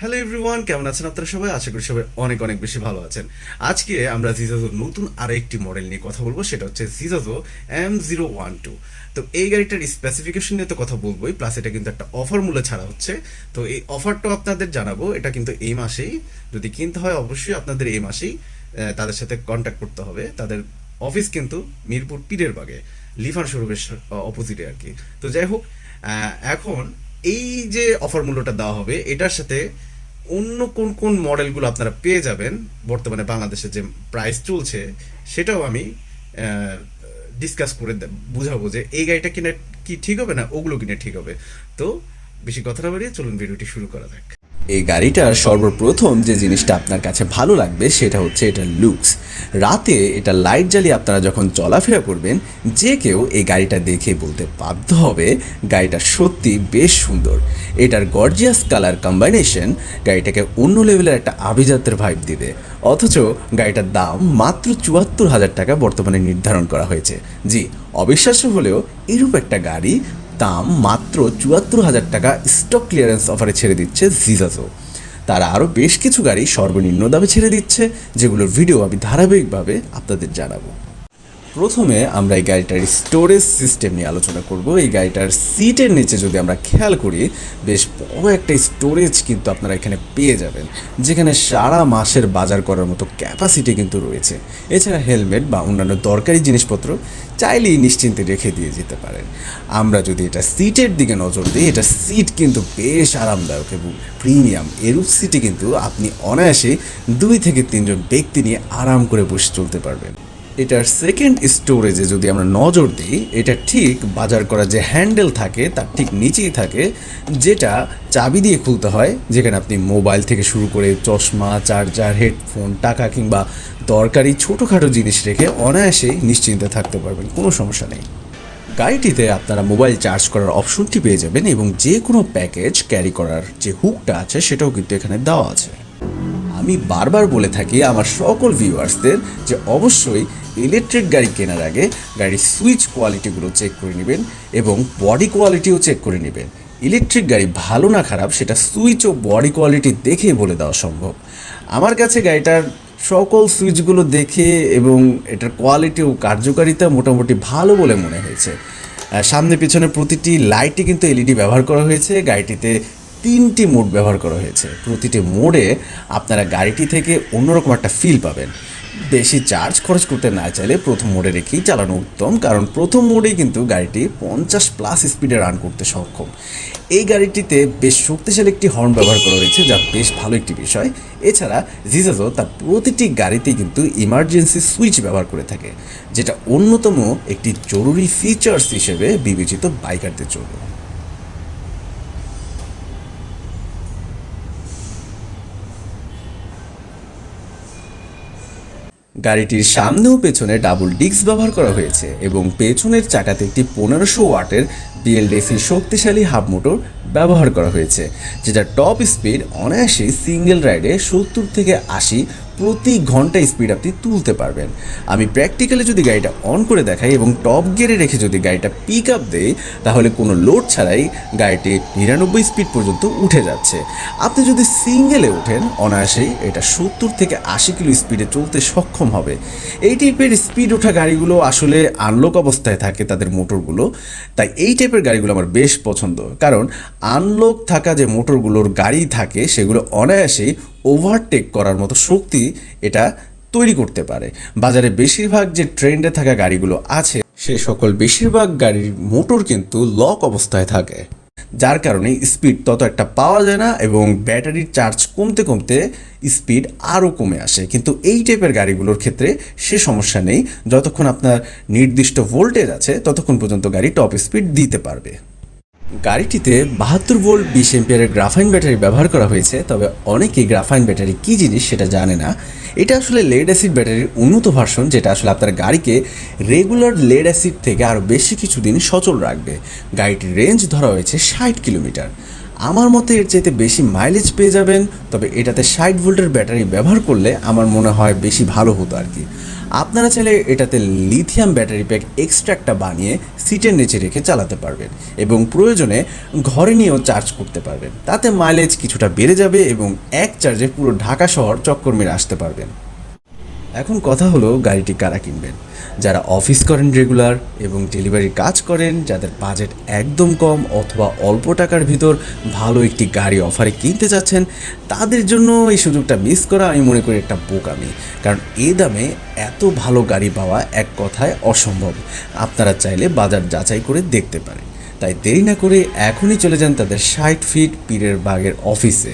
Hello everyone কেমন আছেন আপনারা সবাই? আশা করি সবাই অনেক অনেক বেশি ভালো আছেন। আজকে আমরা জিজাজোর নতুন আরেকটি মডেল নিয়ে কথা বলব, সেটা হচ্ছে জিজাজো এম জিরো ওয়ান টু তো এই গাড়িটার স্পেসিফিকেশন নিয়ে তো কথা বলবোই প্লাস এটা কিন্তু একটা অফার মূল্যে ছাড়া হচ্ছে। তো এই অফারটাও আপনাদের জানাব, এটা কিন্তু এই মাসেই। যদি কিনতে হয় অবশ্যই আপনাদের এই মাসেই তাদের সাথে কন্ট্যাক্ট করতে হবে। তাদের অফিস কিন্তু মিরপুর পীরের বাগে লিফার শোরুমের অপোজিটে আর কি। তো যাই হোক এখন এই যে অফার মূল্যটা দেওয়া হবে, এটার সাথে অন্য কোন কোন মডেলগুলো আপনারা পেয়ে যাবেন, বর্তমানে বাংলাদেশে যে প্রাইস চলছে, সেটাও আমি ডিসকাস করে বুঝাবো যে এই গাড়িটা কিনে কি ঠিক হবে না ওগুলো কিনে ঠিক হবে। তো বেশি কথা না বাড়িয়ে চলুন ভিডিওটি শুরু করা যাক। এই গাড়িটার সর্বপ্রথম যে জিনিসটা আপনার কাছে ভালো লাগবে সেটা হচ্ছে এটার লুকস রাতে এটা লাইট জ্বালিয়ে আপনারা যখন চলাফেরা করবেন, যে কেউ এই গাড়িটা দেখে বলতে বাধ্য হবে গাড়িটা সত্যি বেশ সুন্দর। এটার গর্জিয়াস কালার কম্বাইনেশন গাড়িটাকে অন্য লেভেলের একটা আভিজাত্যের ভাইব দিবে। অথচ গাড়িটার দাম মাত্র চুয়াত্তর হাজার টাকা বর্তমানে নির্ধারণ করা হয়েছে। জি, অবিশ্বাস্য হলেও এরূপ একটা গাড়ি দাম মাত্র চুয়াত্তর হাজার টাকা স্টক ক্লিয়ারেন্স অফারে ছেড়ে দিচ্ছে জিজাজো তারা আরও বেশ কিছু গাড়ি সর্বনিম্ন দামে ছেড়ে দিচ্ছে, যেগুলোর ভিডিও আমি ধারাবাহিকভাবে আপনাদের জানাব। প্রথমে আমরা এই গাড়িটার স্টোরেজ সিস্টেম নিয়ে আলোচনা করব। এই গাড়িটার সিটের নিচে যদি আমরা খেয়াল করি, বেশ বড় একটা স্টোরেজ কিন্তু আপনারা এখানে পেয়ে যাবেন, যেখানে সারা মাসের বাজার করার মতো ক্যাপাসিটি কিন্তু রয়েছে। এছাড়া হেলমেট বা অন্যান্য দরকারি জিনিসপত্র চাইলেই নিশ্চিন্তে রেখে দিয়ে যেতে পারেন। আমরা যদি এটা সিটের দিকে নজর দিই, এটা সিট কিন্তু বেশ আরামদায়ক এবং প্রিমিয়াম এরূপ সিটে কিন্তু আপনি অনায়াসে দুই থেকে তিনজন ব্যক্তি নিয়ে আরাম করে বসে চলতে পারবেন। এটার সেকেন্ড স্টোরেজে যদি আমরা নজর দিই, এটা ঠিক বাজার করা যে হ্যান্ডেল থাকে, তার ঠিক নিচেই থাকে, যেটা চাবি দিয়ে খুলতে হয়, যেখানে আপনি মোবাইল থেকে শুরু করে চশমা চার্জার হেডফোন টাকা কিংবা দরকারি ছোটোখাটো জিনিস রেখে অনায়াসেই নিশ্চিন্তে থাকতে পারবেন, কোনো সমস্যা নেই। গাড়িটিতে আপনারা মোবাইল চার্জ করার অপশনটি পেয়ে যাবেন এবং যে কোনো প্যাকেজ ক্যারি করার যে হুকটা আছে, সেটাও কিন্তু এখানে দেওয়া আছে। আমি বারবার বলে থাকি আমার সকল ভিউয়ার্সদের যে অবশ্যই ইলেকট্রিক গাড়ি কেনার আগে গাড়ির সুইচ কোয়ালিটিগুলো চেক করে নেবেন এবং বডি কোয়ালিটিও চেক করে নেবেন। ইলেকট্রিক গাড়ি ভালো না খারাপ সেটা সুইচ ও বডি কোয়ালিটি দেখে বলে দেওয়া সম্ভব। আমার কাছে গাড়িটার সকল সুইচগুলো দেখে এবং এটার কোয়ালিটি ও কার্যকারিতা মোটামুটি ভালো বলে মনে হয়েছে। সামনে পিছনে প্রতিটি লাইটে কিন্তু এলইডি ব্যবহার করা হয়েছে। গাড়িটিতে তিনটি মোড ব্যবহার করা হয়েছে। প্রতিটি মোডে আপনারা গাড়িটি থেকে অন্যরকম একটা ফিল পাবেন। বেশি চার্জ খরচ করতে না চাইলে প্রথম মোডে রেখেই চালানো উত্তম, কারণ প্রথম মোডেই কিন্তু গাড়িটি পঞ্চাশ প্লাস স্পিডে রান করতে সক্ষম। এই গাড়িটিতে বেশ শক্তিশালী একটি হর্ন ব্যবহার করা হয়েছে, যা বেশ ভালো একটি বিষয়। এছাড়া জিজাজো তার প্রতিটি গাড়িতেই কিন্তু ইমার্জেন্সি সুইচ ব্যবহার করে থাকে, যেটা অন্যতম একটি জরুরি ফিচার্স হিসেবে বিবেচিত বাইকারদের জন্য। গাড়িটির সামনে ও পেছনে ডাবল ডিস্ক ব্যবহার করা হয়েছে এবং পেছনের চাকাতে একটি পনেরোশো ওয়াটের বিএলডিসি শক্তিশালী হাফ মোটর ব্যবহার করা হয়েছে, যেটা টপ স্পিড অনায়াসে সিঙ্গেল রাইডে সত্তর থেকে আশি প্রতি ঘণ্টা স্পিড আপনি তুলতে পারবেন। আমি প্র্যাকটিক্যালি যদি গাড়িটা অন করে দেখাই এবং টপ গিয়ারে রেখে যদি গাড়িটা পিক আপ দেই, তাহলে কোনো লোড ছাড়াই গাড়িটি নিরানব্বই স্পিড পর্যন্ত উঠে যাচ্ছে। আপনি যদি সিঙ্গেলে ওঠেন অনায়াসেই এটা সত্তর থেকে আশি কিলো স্পিডে চলতে সক্ষম হবে। এই টাইপের স্পিড ওঠা গাড়িগুলো আসলে আনলক অবস্থায় থাকে তাদের মোটরগুলো তাই এই টাইপের গাড়িগুলো আমার বেশ পছন্দ। কারণ আনলক থাকা যে মোটরগুলোর গাড়ি থাকে, সেগুলো অনায়াসেই ওভারটেক করার মতো শক্তি এটা তৈরি করতে পারে। বাজারে বেশিরভাগ যে ট্রেন্ডে থাকা গাড়িগুলো আছে, সে সকল বেশিরভাগ গাড়ির মোটর কিন্তু লক অবস্থায় থাকে। যার কারণে স্পিড তত একটা পাওয়া যায় না এবং ব্যাটারির চার্জ কমতে কমতে স্পিড আরও কমে আসে। কিন্তু এই টাইপের গাড়িগুলোর ক্ষেত্রে সে সমস্যা নেই। যতক্ষণ আপনার নির্দিষ্ট ভোল্টেজ আছে, ততক্ষণ পর্যন্ত গাড়ি টপ স্পিড দিতে পারবে। গাড়িটিতে বাহাত্তর ভোল্ট বিশ এম্পিয়ারের গ্রাফাইন ব্যাটারি ব্যবহার করা হয়েছে, তবে অনেকেই গ্রাফাইন ব্যাটারি কী জিনিস সেটা জানে না। এটা আসলে লেড অ্যাসিড ব্যাটারির উন্নত ভার্সন যেটা আসলে আপনার গাড়িকে রেগুলার লেড অ্যাসিড থেকে আরও বেশি কিছুদিন সচল রাখবে। গাড়িটির রেঞ্জ ধরা হয়েছে ষাট কিলোমিটার। আমার মতে এর চাইতে বেশি মাইলেজ পেয়ে যাবেন, তবে এটাতে ষাট ভোল্টের ব্যাটারি ব্যবহার করলে আমার মনে হয় বেশি ভালো হতো আর কি। আপনারা চাইলে এটাতে লিথিয়াম ব্যাটারি প্যাক এক্সট্রাক্টটা বানিয়ে সিটের নিচে রেখে চালাতে পারবেন এবং প্রয়োজনে ঘরে নিয়েও চার্জ করতে পারবেন। তাতে মাইলেজ কিছুটা বেড়ে যাবে এবং এক চার্জে পুরো ঢাকা শহর চক্কর মেরে আসতে পারবেন। এখন কথা হলো গাড়িটি কারা কিনবেন? যারা অফিস করেন রেগুলার এবং ডেলিভারির কাজ করেন, যাদের বাজেট একদম কম অথবা অল্প টাকার ভিতর ভালো একটি গাড়ি অফারে কিনতে চাচ্ছেন, তাদের জন্য এই সুযোগটা মিস করা আমি মনে করি একটা বোকামি। কারণ এ দামে এত ভালো গাড়ি পাওয়া এক কথায় অসম্ভব। আপনারা চাইলে বাজার যাচাই করে দেখতে পারেন। তাই দেরি না করে এখনই চলে যান তাদের ষাট ফিট পীরের বাগের অফিসে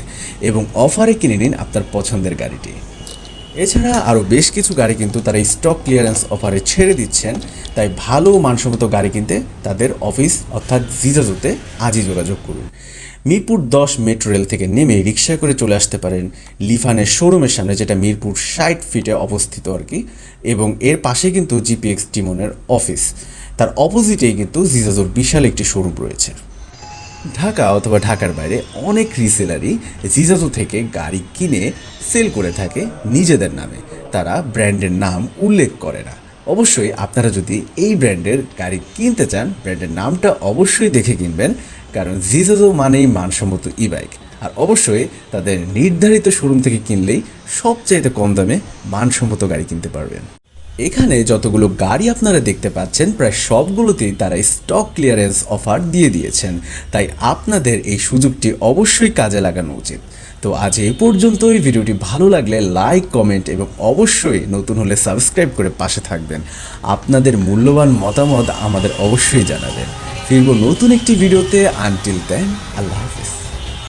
এবং অফারে কিনে নিন আপনার পছন্দের গাড়িটি। এছাড়া আরও বেশ কিছু গাড়ি কিন্তু তারা স্টক ক্লিয়ারেন্স অফারে ছেড়ে দিচ্ছেন। তাই ভালো মানসম্মত গাড়ি কিনতে তাদের অফিস অর্থাৎ জিজাজোতে আজই যোগাযোগ করুন। মিরপুর দশ মেট্রো রেল থেকে নেমে রিক্সা করে চলে আসতে পারেন লিফানের শোরুমের সামনে, যেটা মিরপুর ষাট ফিটে অবস্থিত আর কি, এবং এর পাশে কিন্তু জিপিএক্স টিমনের অফিস তার অপোজিটেই কিন্তু জিজাজোর বিশাল একটি শোরুম রয়েছে। ঢাকা অথবা ঢাকার বাইরে অনেক রিসেলারই জিজাজু থেকে গাড়ি কিনে সেল করে থাকে নিজেদের নামে। তারা ব্র্যান্ডের নাম উল্লেখ করে না। অবশ্যই আপনারা যদি এই ব্র্যান্ডের গাড়ি কিনতে চান ব্র্যান্ডের নামটা অবশ্যই দেখে কিনবেন, কারণ জিজাজু মানেই মানসম্মত ই বাইক আর অবশ্যই তাদের নির্ধারিত শোরুম থেকে কিনলেই সবচাইতে কম দামে মানসম্মত গাড়ি কিনতে পারবেন। এখানে যতগুলো গাড়ি আপনারা দেখতে পাচ্ছেন, প্রায় সবগুলোতেই তারা স্টক ক্লিয়ারেন্স অফার দিয়ে দিয়েছেন। তাই আপনাদের এই সুযোগটি অবশ্যই কাজে লাগানো উচিত। তো আজ এই পর্যন্তই। ভিডিওটি ভালো লাগলে লাইক কমেন্ট এবং অবশ্যই নতুন হলে সাবস্ক্রাইব করে পাশে থাকবেন। আপনাদের মূল্যবান মতামত আমাদের অবশ্যই জানাবেন। ফিরব নতুন একটি ভিডিওতে। আনটিল দেন আল্লাহ হাফিজ।